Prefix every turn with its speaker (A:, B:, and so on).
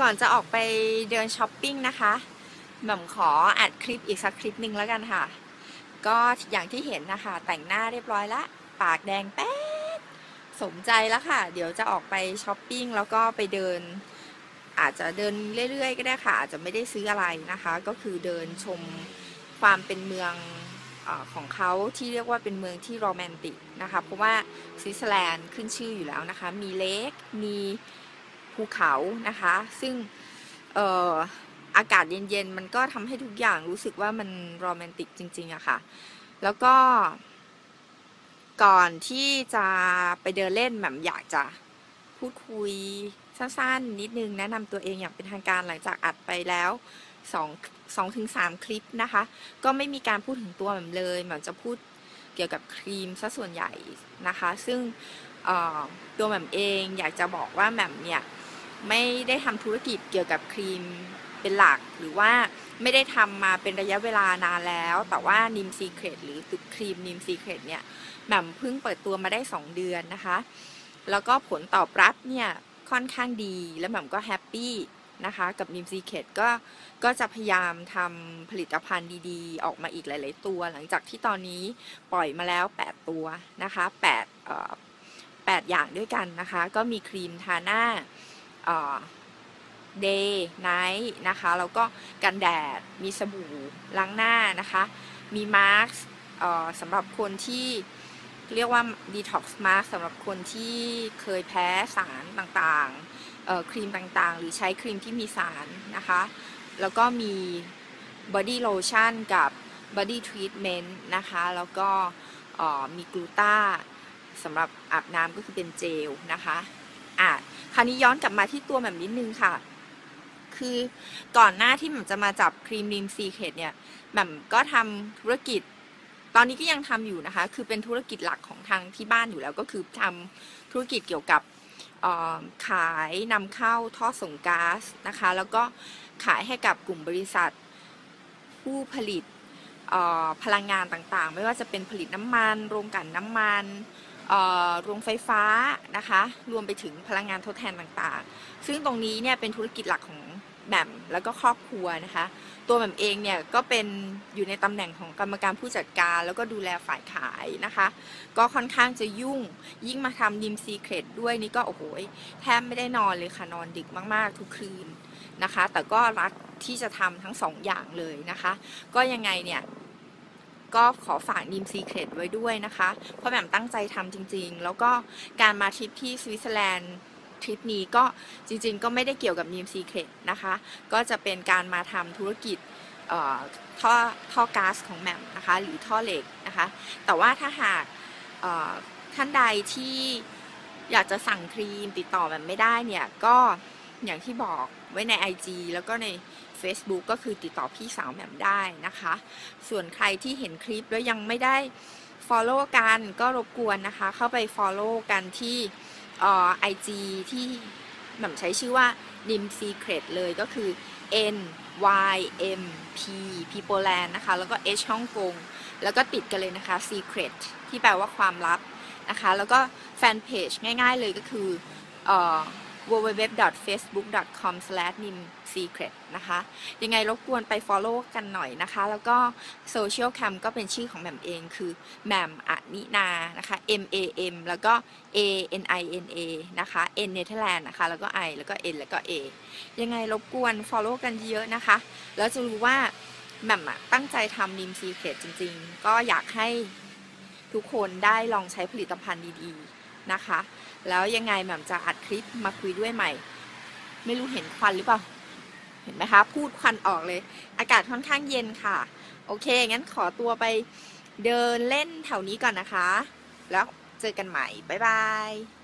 A: ก่อนจะออกไปเดินช้อปปิ้งนะคะหม่อมขออัดคลิปอีกสักคลิปหนึ่งแล้วกันค่ะ ก็อย่างที่เห็นนะคะ แต่งหน้าเรียบร้อยละ ปากแดงแป๊ดสมใจแล้วค่ะ เดี๋ยวจะออกไปช้อปปิ้งแล้วก็ไปเดิน อาจจะเดินเรื่อยๆ ก็ได้ค่ะ อาจจะไม่ได้ซื้ออะไรนะคะ ก็คือเดินชมความเป็นเมืองอของเขาที่เรียกว่าเป็นเมืองที่โรแมนติกนะคะ เพราะว่าสวิตเซอร์แลนด์ขึ้นชื่ออยู่แล้วนะคะ มีเลคมี ภูเขานะคะ ซึ่งเอ่ออากาศเย็นๆ มันก็ทำให้ทุกอย่างรู้สึกว่ามันโรแมนติกจริงๆอะค่ะ แล้วก็ ก่อนที่จะไปเดินเล่นแหม่มอยากจะพูดคุยสั้นๆ นิดนึงแนะนำตัวเองอย่างเป็นทางการหลังจากอัดไปแล้ว2 2ถึง3คลิปนะคะ ก็ไม่มีการพูดถึงตัวแหม่มเลยแหม่มจะพูดเกี่ยวกับครีมซะส่วนใหญ่นะคะ ซึ่งตัวแหม่มเองอยากจะบอกว่าแหม่มเนี่ย ไม่ได้ทำธุรกิจเกี่ยวกับครีมเป็นหลัก หรือว่าไม่ได้ทำมาเป็นระยะเวลานานแล้ว แต่ว่านิมซีเครตหรือตุครีมนิมซีเครตเนี่ยแหม่มเพิ่งเปิดตัวมาได้ 2 เดือนนะคะ แล้วก็ผลตอบรับเนี่ยค่อนข้างดีแล้วแหม่มก็แฮปปี้นะคะกับนิมซีเครตก็ก็จะพยายามทำผลิตภัณฑ์ดีๆ ออกมาอีกหลาย ๆ ตัว หลังจากที่ตอนนี้ปล่อยมาแล้ว 8 ตัวนะคะ8เอ่อ8อย่างด้วยกันนะคะ ก็มีครีมทาหน้า เอ่อ day night นะคะ แล้วก็กันแดด มีสบู่ล้างหน้านะคะ มีมาร์กสำหรับคนที่เรียกว่า detox mask สำหรับคนที่เคยแพ้สารต่างๆครีมต่างๆ หรือใช้ครีมที่มีสารนะคะ แล้วก็มี body lotion กับ body treatment นะคะ แล้วก็มีกลูตาสำหรับอาบน้ำก็คือเป็นเจลนะคะอะ คราวนี้ย้อนกลับมาที่ตัวแบบนิดนึงค่ะ คือก่อนหน้าที่หม่มจะมาจับครีมริมซีเคดเนี่ยหม่มก็ทำธุรกิจ ตอนนี้ก็ยังทำอยู่นะคะ คือเป็นธุรกิจหลักของทางที่บ้านอยู่แล้วก็คือทำธุรกิจเกี่ยวกับขายนำเข้าท่อส่งก๊าซนะคะ แล้วก็ขายให้กับกลุ่มบริษัท ผู้ผลิตพลังงานต่างๆ ไม่ว่าจะเป็นผลิตน้ำมัน โรงกลั่นน้ำมัน โรงไฟฟ้านะคะ รวมไปถึงพลังงานทดแทนต่างๆ ซึ่งตรงนี้เนี่ยเป็นธุรกิจหลักของแหม่มแล้วก็ครอบครัวนะคะ ตัวแหม่มเองเนี่ยก็เป็นอยู่ในตำแหน่งของกรรมการผู้จัดการ แล้วก็ดูแลฝ่ายขายนะคะ ก็ค่อนข้างจะยุ่งยิ่งมาทำดิมซีเครตด้วยนี่ก็โอ้โหแทบไม่ได้นอนเลยค่ะ นอนดึกมากๆ ทุกคืนนะคะ แต่ก็รักที่จะทำทั้งสองอย่างเลยนะคะ ก็ยังไงเนี่ย ก็ขอฝากนิมซีเครตไว้ด้วยนะคะ เพราะแหม่มตั้งใจทำจริงๆ แล้วก็การมาทริปที่สวิตเซอร์แลนด์ทริปนี้ก็จริงๆ ก็ไม่ได้เกี่ยวกับนิมซีเครตนะคะ ก็จะเป็นการมาทำธุรกิจท่อท่อก๊าซของแหม่มนะคะ หรือท่อเหล็กนะคะ แต่ว่าถ้าหากท่านใดที่อยากจะสั่งครีมติดต่อแบบไม่ได้เนี่ย ก็อย่างที่บอกไว้ใน IG แล้วก็ใน Facebook ก็คือติดต่อพี่สาวแหม่มได้นะคะ ส่วนใครที่เห็นคลิปแล้วยังไม่ได้ Follow กันก็รบกวนนะคะ เข้าไป Follow กันที่ไอจีที่แหม่มใช้ชื่อว่า nim secret เลยก็คือ n y m p people land นะคะ แล้วก็ h ฮ่องกงแล้วก็ติดกันเลยนะคะ secret ที่แปลว่าความลับนะคะ แล้วก็แฟนเพจง่ายๆเลยก็คือ www.facebook.com/nimsecret นะคะ ยังไงรบกวนไป follow กันหน่อยนะคะ แล้วก็ social cam ก็เป็นชื่อของแหม่มเองคือแหม่มอนินานะคะ M A M แล้วก็ A N I N A นะคะ N Netherlands นะคะ แล้วก็ I แล้วก็ N แล้วก็ A ยังไงรบกวน follow กันเยอะนะคะ แล้วจะรู้ว่าแหม่มตั้งใจทำนิมซีเครตจริง ๆ ก็อยากให้ทุกคนได้ลองใช้ผลิตภัณฑ์ดีๆ นะคะ แล้วยังไงแหม่มจะอัดคลิปมาคุยด้วยใหม่ ไม่รู้เห็นควันหรือเปล่า เห็นไหมคะ พูดควันออกเลย อากาศค่อนข้างเย็นค่ะ โอเค งั้นขอตัวไปเดินเล่นแถวนี้ก่อนนะคะ แล้วเจอกันใหม่ บ๊ายบาย